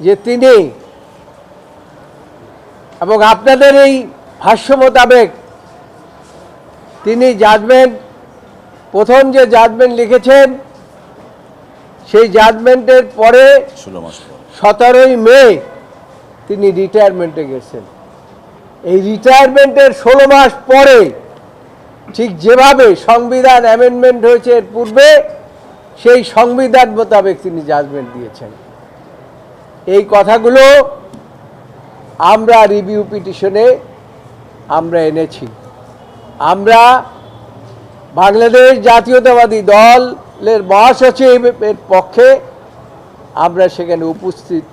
যে তিনি এবং আপনাদের এই ভাষ্য মোতাবেক তিনি জাজমেন্ট প্রথম যে জাজমেন্ট লিখেছেন সেই জাজমেন্টের পরে সতেরোই মে তিনি রিটায়ারমেন্টে গেছেন। এই রিটায়ারমেন্টের ষোলো মাস পরে ঠিক যেভাবে সংবিধান অ্যামেন্ডমেন্ট হয়েছে এর পূর্বে সেই সংবিধান মোতাবেক তিনি জাজমেন্ট দিয়েছেন। এই কথাগুলো আমরা রিভিউ পিটিশনে আমরা এনেছি। আমরা বাংলাদেশ জাতীয়তাবাদী দলের মহাসচিবের পক্ষে আমরা সেখানে উপস্থিত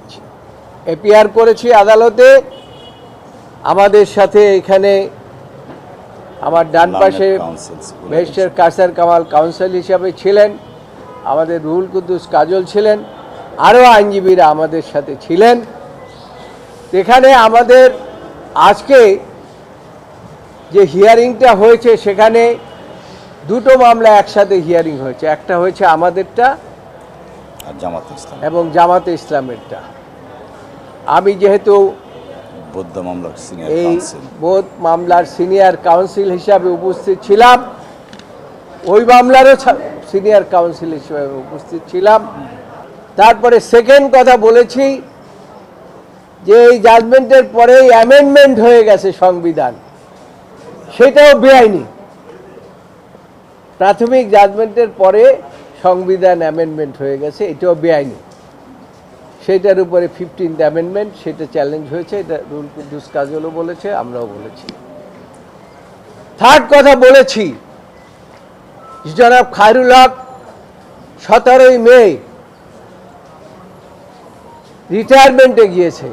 এপিআর করেছি আদালতে। আমাদের সাথে এখানে আমার ডান পাশে ব্যারিস্টার কাসার কামাল কাউন্সিল হিসাবে ছিলেন। আমাদের রুহুল কুদ্দুস কাজল ছিলেন। আরও আইনজীবীরা আমাদের সাথে ছিলেন। এখানে আমাদের আজকে যে হিয়ারিংটা হয়েছে সেখানে দুটো মামলা একসাথে হিয়ারিং হয়েছে। একটা হয়েছে আমাদেরটা আর জামাত ইসলাম। এবং জামাতে ইসলামেরটা। আমি যেহেতু বৌদ্ধ মামলার সিনিয়র এই বোধ মামলার সিনিয়র কাউন্সিল হিসাবে উপস্থিত ছিলাম। ওই মামলারও সিনিয়র কাউন্সিল হিসেবে উপস্থিত ছিলাম। তারপরে সেকেন্ড কথা বলেছি যে এই জাজমেন্টের পরেই অ্যামেন্ডমেন্ট হয়ে গেছে সংবিধান। সেটাও বেআইনি। প্রাথমিক জাজমেন্টের পরে সংবিধান অ্যামেন্ডমেন্ট হয়ে গেছে, এটাও বেআইনি। সেটার উপরে ফিফটিন্থ অ্যামেন্ডমেন্ট সেটা চ্যালেঞ্জ হয়েছে, এটা রুল কুদ্দুস কাজলও বলেছে, আমরাও বলেছি। থার্ড কথা বলেছি, জনাব খায়রুল হক, সতেরোই মে রিটায়ারমেন্টে গিয়েছে।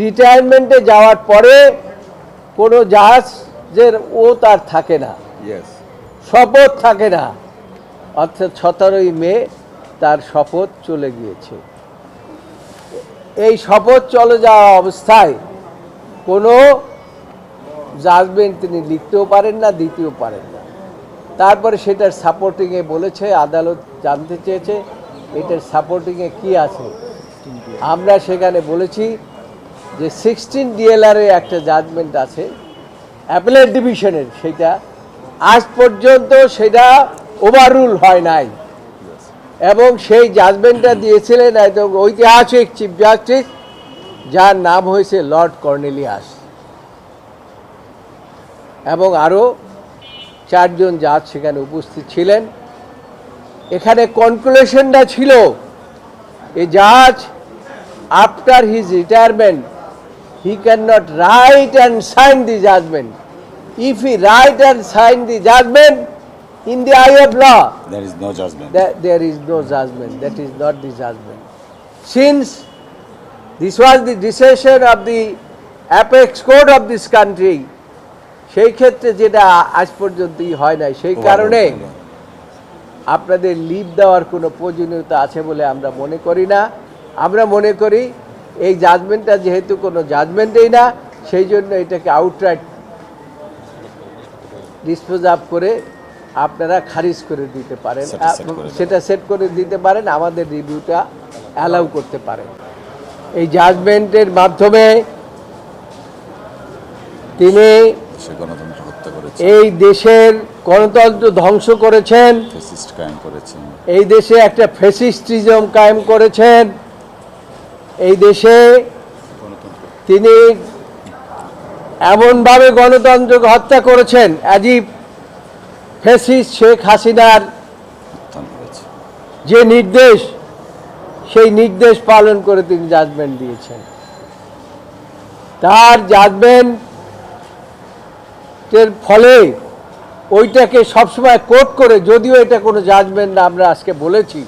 রিটায়ারমেন্টে যাওয়ার পরে কোনো জাহাজের ও তার থাকে না। শপথ থাকে না। অর্থাৎ সতেরোই মে তার শপথ চলে গিয়েছে। এই শপথ চলে যাওয়া অবস্থায় কোনো জাজমেন্ট তিনি লিখতেও পারেন না দিতেও পারেন না। তারপরে সেটার সাপোর্টিংয়ে বলেছে আদালত জানতে চেয়েছে এটার সাপোর্টিংয়ে কি আছে? আমরা সেখানে বলেছি যে সিক্সটিন ডিএলআরে একটা জাজমেন্ট আছে। অ্যাপেলের ডিভিশনের সেটা আজ পর্যন্ত সেটা ওভাররুল হয় নাই। এবং সেই জাজমেন্টটা দিয়েছিলেন একদম ঐতিহাসিক চিফ জাস্টিস যার নাম হয়েছে লর্ড কর্নেলিয়াস এবং আরও চারজন জাজ সেখানে উপস্থিত ছিলেন। এখানে কনক্লুশনটা ছিল, এ জাজ after his retirement he can not write and sign the judgment if he write and sign the judgment in the eye of law there is no judgment that is not the judgment since this was the decision of the apex court of this country সেই ক্ষেত্রে যেটা আজ পর্যন্তই হয় নাই সেই কারণে আপনাদের লিভ দেওয়ার কোনো প্রয়োজনীয়তা আছে বলে আমরা মনে করি না। আমরা মনে করি এই জাজমেন্টটা যেহেতু কোনো জাজমেন্টেই না সেই জন্য এটাকে আউটরাইট ডিসপোজ আপ করে আপনারা খারিজ করে দিতে পারেন। সেটা। সেটা করে দিতে পারেন আমাদের রিভিউটা অ্যালাউ করতে পারেন। এই জাজমেন্টের মাধ্যমে তিনি এই দেশের গণতন্ত্র ধ্বংস করেছেন। করেছেন। এই দেশে একটা ফেসিস্টিজম কায়েম করেছেন। এই দেশে তিনি এমনভাবে গণতন্ত্রকে হত্যা করেছেন অ্যাজিব ফেসিস্ট শেখ হাসিনার যে নির্দেশ, সেই নির্দেশ পালন করে তিনি জাজমেন্ট দিয়েছেন। তার জাজমেন্টের ফলে ওইটাকে সবসময় কোট করে, যদিও এটা কোনো জাজমেন্ট না, আমরা আজকে বলেছি,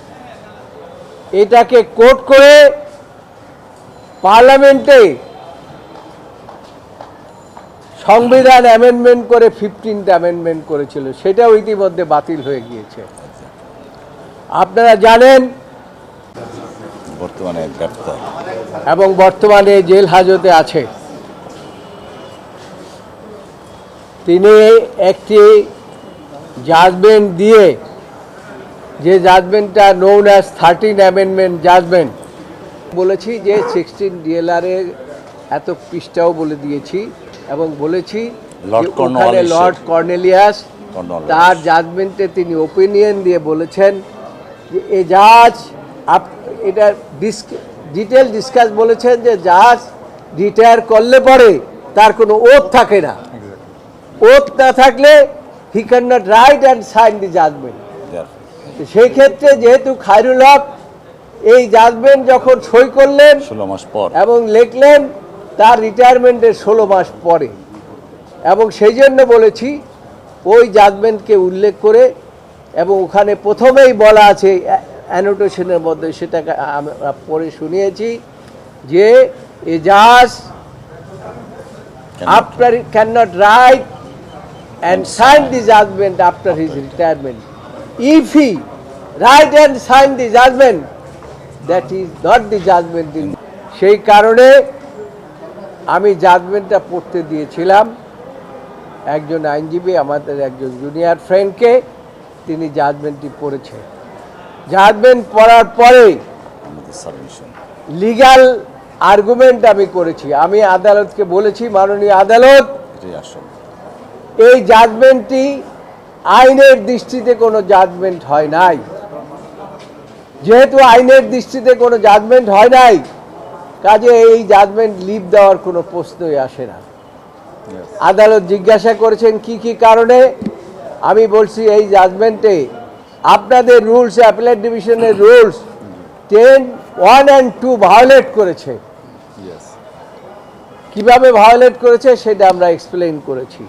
এটাকে কোট করে পার্লামেন্টে সংবিধান অ্যামেন্ডমেন্ট করে ফিফটিন্থ অ্যামেন্ডমেন্ট করেছিল সেটাও ইতিমধ্যে বাতিল হয়ে গিয়েছে। আপনারা জানেন বর্তমানে গ্রেপ্তার। এবং বর্তমানে জেল হাজতে আছে। তিনি একটি জাজমেন্ট দিয়ে যে জাজমেন্টটা known as thirteen amendment judgment বলেছি যে সিক্সটিন ডিএলআর এর এত পৃষ্ঠাও বলে দিয়েছি এবং বলেছি লর্ড ওখানে লর্ড কর্নেলিয়াস তার জাজমেন্টে তিনি ওপিনিয়ন দিয়ে বলেছেন যে এ জাজ আপ এটা ডিটেল ডিসকাস বলেছেন যে জাজ রিটায়ার করলে পরে তার কোনো ওথ থাকে না। ওথ না থাকলে he can not write and sign the judgment সেই ক্ষেত্রে যেহেতু খায়রুল হক এই জাজমেন্ট যখন সই করলেন ষোলো মাস পর এবং লিখলেন তার রিটায়ারমেন্টের ষোলো মাস পরে এবং সেই জন্য বলেছি ওই জাজমেন্টকে উল্লেখ করে এবং ওখানে প্রথমেই বলা আছে অ্যানোটেশনের মধ্যে সেটাকে আমরা পরে শুনিয়েছি যে এ জাজ can after he and sign and judgment after judgment retirement his retirement. Write and sign and sign the is not the judgment in- সেই কারণে আমি জাজমেন্টটা পড়তে দিয়েছিলাম। একজন আইনজীবী আমাদের একজন জুনিয়র ফ্রেন্ডকে তিনি জাজমেন্টটি পড়েছেন জাজমেন্ট পড়ার পরে লিগ্যাল আর্গুমেন্ট আমি করেছি। আমি আদালতকে বলেছি মাননীয় আদালত এই জাজমেন্টটি আইনের দৃষ্টিতে কোনো জাজমেন্ট হয় নাই। যেহেতু আইনের দৃষ্টিতে কোনো জাজমেন্ট হয় নাই কাজে এই জাজমেন্ট লিভ দেওয়ার কোনো প্রশ্নই আসে না। আদালত জিজ্ঞাসা করেছেন কি কি কারণে? আমি বলছি এই জাজমেন্টে আপনাদের রুলস অ্যাপিলেট ডিভিশনের rules ten one and two violate করেছে। কীভাবে ভায়োলেট করেছে সেটা আমরা এক্সপ্লেন করেছি।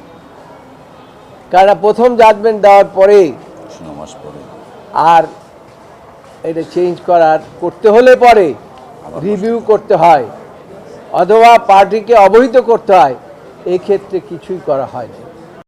কারণ প্রথম জাজমেন্ট দেওয়ার পরে। আর এটা চেঞ্জ করার, করতে হলে পরে রিভিউ করতে হয়, অথবা পার্টিকে অবহিত করতে হয়, এক্ষেত্রে কিছুই করা হয়নি।